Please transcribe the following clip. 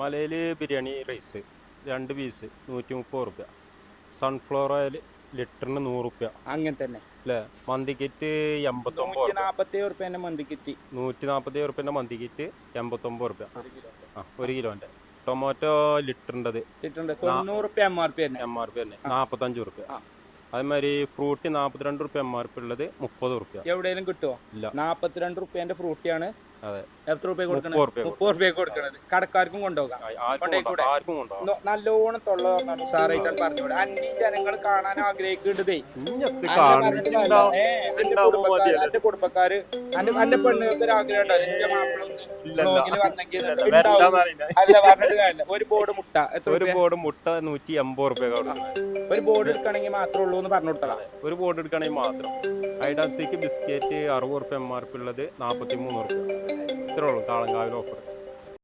മലയിൽ ബിരിയാണി റൈസ് രണ്ട് പീസ് നൂറ്റി മുപ്പത് റുപ്യ സൺഫ്ലവർ ഓയിൽ ലിറ്ററിന് നൂറ് റുപ്യ അങ്ങനെ തന്നെ. അല്ലേ മന്തിക്കിറ്റ് എൺപത്തൊമ്പത് നൂറ്റി റുപ്യ നാപ്പത്തി ഏഴ് റുപ്യന്റെ മന്തി കിറ്റി നൂറ്റി നാൽപ്പത്തി റുപ്യന്റെ മന്തി കിറ്റ് എൺപത്തൊമ്പത് റുപ്യ ആ ഒരു കിലോന്റെ ടൊമാറ്റോ ലിറ്ററിന്റെത്. ലിറ്ററിന്റെ തൊണ്ണൂറ് റുപ്യ എം ആർ പി തന്നെ. എം ആർ പി തന്നെ. നാൽപ്പത്തഞ്ച് റുപ്യ അതേമാതിരി ഫ്രൂട്ടി നാൽപ്പത്തിരണ്ട് റുപ്യ എം ആർ പി ഉള്ളത് മുപ്പത് റുപ്യ എവിടെയെങ്കിലും കിട്ടുമോ ഇല്ല. നാൽപ്പത്തിരണ്ട് റുപ്യേന്റെ ഫ്രൂട്ടിയാണ് എത്ര രൂപ കൊടുക്കണത് മുപ്പത് റുപ്യ കൊടുക്കണത്. കടക്കാർക്കും കൊണ്ടുപോകാം. നല്ലോണം തൊള്ള തുറന്നു സാറായിട്ടാണ് പറഞ്ഞുകൂടെ അന്യ ജനങ്ങൾ കാണാൻ ആഗ്രഹിക്കേണ്ടതേ എന്റെ കുടുംബക്കാര് എന്റെ പെണ്ണുങ്ങൾക്ക് ഒരു ആഗ്രഹം ഉണ്ടാവും എന്റെ വന്നെങ്കിൽ. അല്ല പറഞ്ഞിട്ട് കാര്യമില്ല. ഒരു ബോർഡ് മുട്ട. എത്ര ഒരു ബോർഡ് മുട്ട നൂറ്റി എൺപത് റുപ്യ ഒരു ബോർഡ് എടുക്കണമെങ്കിൽ മാത്രമേ ഉള്ളൂ എന്ന് പറഞ്ഞു കൊടുത്തടാ ഒരു ബോർഡ് എടുക്കണമെങ്കിൽ മാത്രം. ഐഡാസിക്ക് ബിസ്ക്കറ്റ് അറുപത് റുപ്യ എം ആർ പി ഉള്ളത് നാൽപ്പത്തി മൂന്ന് റുപ്യ ഇത്രേ ഉള്ളൂ. താളങ്കാവിൽ ഓഫർ